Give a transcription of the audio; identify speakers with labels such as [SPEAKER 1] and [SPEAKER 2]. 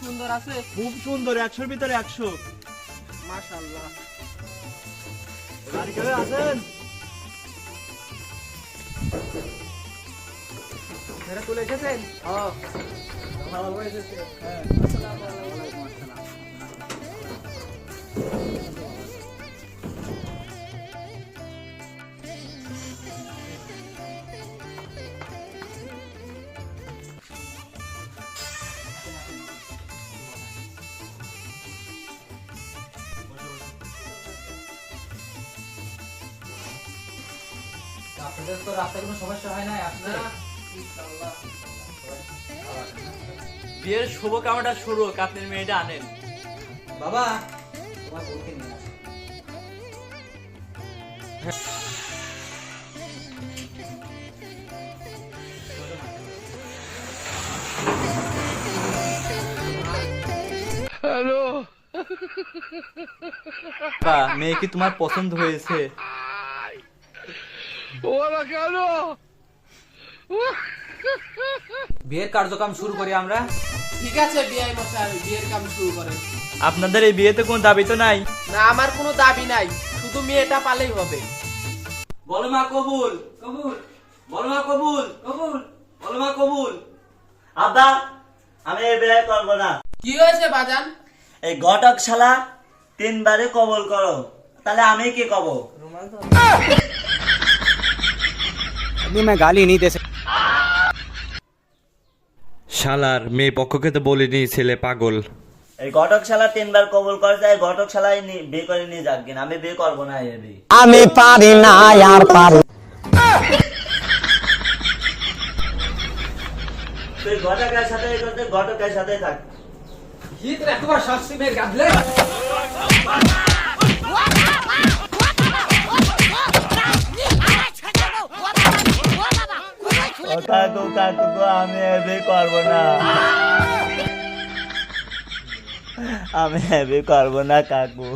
[SPEAKER 1] সুন্দর আছে?
[SPEAKER 2] খুব সুন্দর একশোর ভিতরে একশো।
[SPEAKER 1] মাশাআল্লাহ।
[SPEAKER 2] বাড়ি কেউ আছেন?
[SPEAKER 1] মেরে তুলে এসেছেন?
[SPEAKER 2] হ্যাঁ।
[SPEAKER 3] আপনাদের তো রাস্তায় কোনো সমস্যা হয় না আপনারা
[SPEAKER 4] বিয়ের শুভ কামনাটা শুরু হোক আপনার মেয়েটা আনেন।
[SPEAKER 3] বাবা তোমার বউকে নিয়ে আসো।
[SPEAKER 4] বা মেয়ে কি তোমার পছন্দ হয়েছে?
[SPEAKER 3] বিয়ের কার্যক্রম শুরু করি আমরা।
[SPEAKER 1] ঠিক আছে বিআই মশাই বিয়ের কাম শুরু করেন।
[SPEAKER 4] আপনাদের এই বিয়েতে কোনো দাবি তো নাই?
[SPEAKER 1] না আমার কোনো দাবি নাই। শুধু মেয়েটা পালেই হবে।
[SPEAKER 4] বলো মা কবুল। কবুল। বলো মা কবুল। কবুল। বলো মা কবুল।
[SPEAKER 2] আব্বা আমি এই বিয়ে করব না।
[SPEAKER 1] কি হয়েছে বাজান?
[SPEAKER 2] এই ঘটক শালা তিনবারে কবল করো। তাহলে আমি কি কব
[SPEAKER 4] শালার মেয়ে পক্ষকে তো বলিনি ছেলে পাগল।
[SPEAKER 2] এই ঘটক শালা তিনবার কবল করে যায় ঘটক শালাই বিয়ে করে নিয়ে যাক কিনা। আমি বিয়ে করব না
[SPEAKER 5] আমি পারি না আর পারি
[SPEAKER 2] তুই ঘটকের সাথে করতে ঘটকের সাথে থাক।
[SPEAKER 3] হিত রাখবা শাস্তি মেয়ের গাবলে
[SPEAKER 2] কাকু কাকু আমি এই করব না। আমি এই করব না কাকু।